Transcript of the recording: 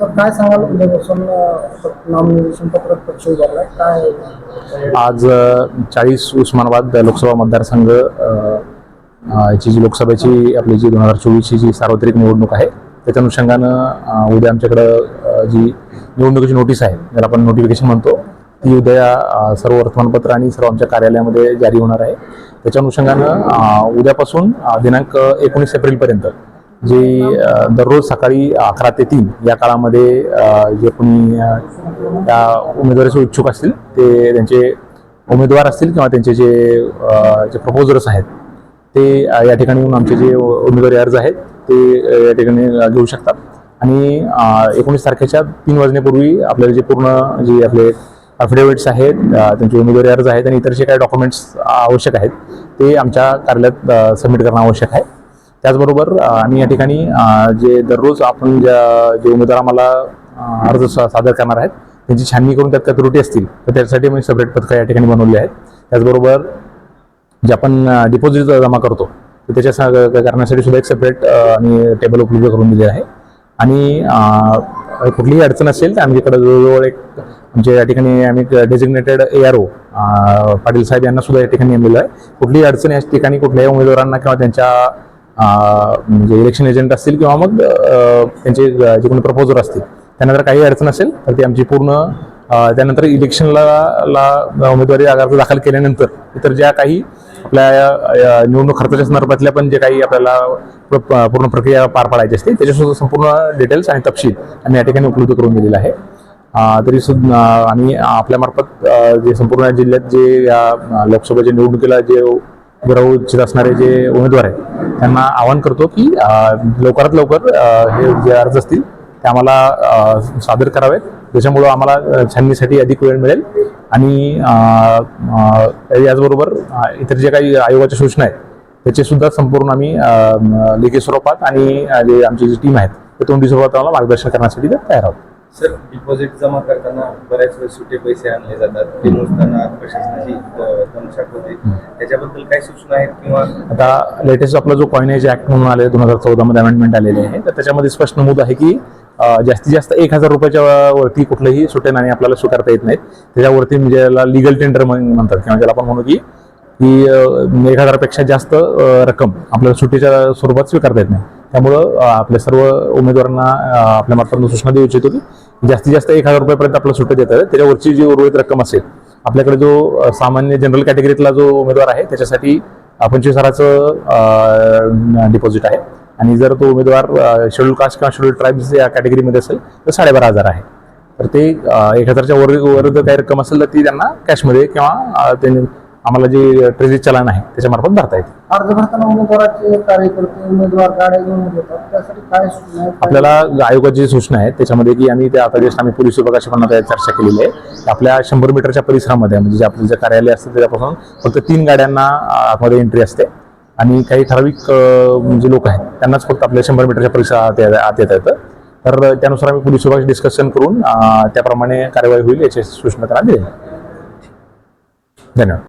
Sir काय सांगाल उद्यापासून पत्र पक्ष काय आज चाळीस उस्मानाबाद लोकसभा मतदारसंघ याची जी लोकसभेची आपली जी दोन हजार चोवीसची जी सार्वत्रिक निवडणूक आहे त्याच्या अनुषंगानं उद्या आमच्याकडं जी निवडणुकीची नोटीस आहे ज्याला आपण नोटिफिकेशन म्हणतो ती उद्या सर्व वर्तमानपत्र आणि सर्व आमच्या कार्यालयामध्ये जारी होणार आहे. त्याच्या अनुषंगानं उद्यापासून दिनांक एकोणीस एप्रिलपर्यंत जे दररोज सकाळी अकरा ते तीन या काळामध्ये जे कोणी त्या उमेदवाराचे इच्छुक असतील ते त्यांचे उमेदवार असतील किंवा त्यांचे जे जे प्रपोजर्स आहेत ते या ठिकाणी येऊन आमचे जे उमेदवारी अर्ज आहेत ते या ठिकाणी घेऊ शकतात. आणि एकोणीस तारखेच्या तीन वाजण्यापूर्वी आपल्याला जे पूर्ण जे आपले अफिडेविट्स आहेत त्यांचे उमेदवारी अर्ज आहेत आणि इतर जे काही डॉक्युमेंट्स आवश्यक आहेत ते आमच्या कार्यालयात सबमिट करणं आवश्यक आहे. त्याचबरोबर आम्ही या ठिकाणी जे दररोज आपण ज्या जे उमेदवार आम्हाला अर्ज सा- सादर करणार आहेत त्यांची छाननी करून त्यात काही त्रुटी असतील तर त्यासाठी आम्ही सेपरेट पथकं या ठिकाणी बनवली आहेत. त्याचबरोबर जे आपण डिपॉझिट जमा करतो तर त्याच्या सा- करण्यासाठी सुद्धा एक सेपरेट आम्ही टेबल उपलब्ध करून दिले आहे. आणि कुठलीही अडचण असेल तर आमच्याकडे जवळजवळ एक म्हणजे या ठिकाणी आम्ही designated A R O Patil साहेब यांना सुद्धा या ठिकाणी नेमलेलं आहे. कुठलीही अडचण या ठिकाणी कुठल्याही उमेदवारांना किंवा त्यांच्या म्हणजे इलेक्शन एजंट असतील किंवा मग त्यांचे जे कोणी प्रपोजर असतील त्यांना जर काही अडचण असेल तर ती आमची पूर्ण त्यानंतर इलेक्शनला ला उमेदवारी अर्ज दाखल केल्यानंतर इतर ज्या काही आपल्या निवडणूक खर्चाच्या संदर्भातल्या पण जे काही आपल्याला प्र- पूर्ण प्रक्रिया पार पाडायची असते त्याच्यासुद्धा संपूर्ण डिटेल्स आणि तपशील आम्ही या ठिकाणी उपलब्ध करून दिलेला आहे. तरी सुद्धा आम्ही आपल्यामार्फत जे संपूर्ण जिल्ह्यात जे या लोकसभेच्या निवडणुकीला जे उभे राहू इच्छित असणारे जे उमेदवार आहेत त्यांना आवाहन करतो की लवकरात लवकर हे जे अर्ज असतील ते आम्हाला सादर करावेत. त्याच्यामुळं आम्हाला छाननीसाठी अधिक वेळ मिळेल. आणि याचबरोबर इतर जे काही आयोगाच्या सूचना आहेत त्याचे सुद्धा संपूर्ण आम्ही लेखी स्वरूपात आणि जे आमची जी टीम आहेत ते तोंडी स्वरूपात आम्हाला मार्गदर्शन करण्यासाठी तयार आहोत. सर डिपॉझिट जमा करताना बऱ्याच वेळेस सुटे पैसे आणले जातात. ते मोजताना प्रशासनाची दमछाक होते. त्याच्याबद्दल काय सूचना आहेत किंवा आता लेटेस्ट आपला जो कॉइनेज ऍक्ट म्हणून आले दोन हजार चौदामध्ये अमेंडमेंट आलेले आहे तर त्याच्यामध्ये स्पष्ट नमूद आहे की जास्तीत जास्त एक हजार रुपयाच्या वरती कुठलंही सुटे नाणे आपल्याला स्वीकारता येत नाहीत. त्याच्यावरती म्हणजे लिगल टेंडर म्हणतात. किंवा ज्याला आपण म्हणू की एक हजारापेक्षा जास्त रक्कम आपल्याला सुट्टीच्या स्वरूपात स्वीकारता येत नाही. त्यामुळं आपल्या सर्व उमेदवारांना आपल्या मार्फत सूचना देऊ इच्छितो की जास्तीत जास्त एक हजार रुपयापर्यंत आपल्याला सुट्टी देतात. त्याच्यावरची जी उर्वरित रक्कम असेल आपल्याकडे जो सामान्य जनरल कॅटेगरीतला जो उमेदवार आहे त्याच्यासाठी पंचवीस हजाराचं डिपॉझिट आहे. आणि जर तो उमेदवार शेड्यूल कास्ट किंवा शेड्यूल ट्राईब्स या कॅटेगरीमध्ये असेल तर साडेबारा हजार आहे. तर ते एक हजारच्या वर वर जर काही रक्कम असेल तर ती त्यांना कॅशमध्ये किंवा त्यांनी आम्हाला जे ट्रेझरी चलन आहे त्याच्यामार्फत भरता येते. अर्ज भरताना उमेदवाराचे कार्यकर्ते उमेदवार गाड्या घेऊन येतात त्यासाठी काय सूचना आहेत? आपल्याला आयोगाची जी सूचना आहे त्याच्यामध्ये की आम्ही ते आता जस्ट आम्ही पोलीस विभागाशी पण आता चर्चा केलेली आहे. की आपल्या शंभर मीटरच्या परिसरामध्ये म्हणजे जे आपलं जे कार्यालय असतं त्याच्यापासून फक्त तीन गाड्यांना आतमध्ये एंट्री असते. आणि काही ठराविक जे लोक आहेत त्यांनाच फक्त आपल्या शंभर मीटरच्या परिसरात आत येता येतं तर त्यानुसार आम्ही पोलीस विभागाशी डिस्कशन करून त्याप्रमाणे कार्यवाही होईल याची सूचना त्यांना दिली धन्यवाद.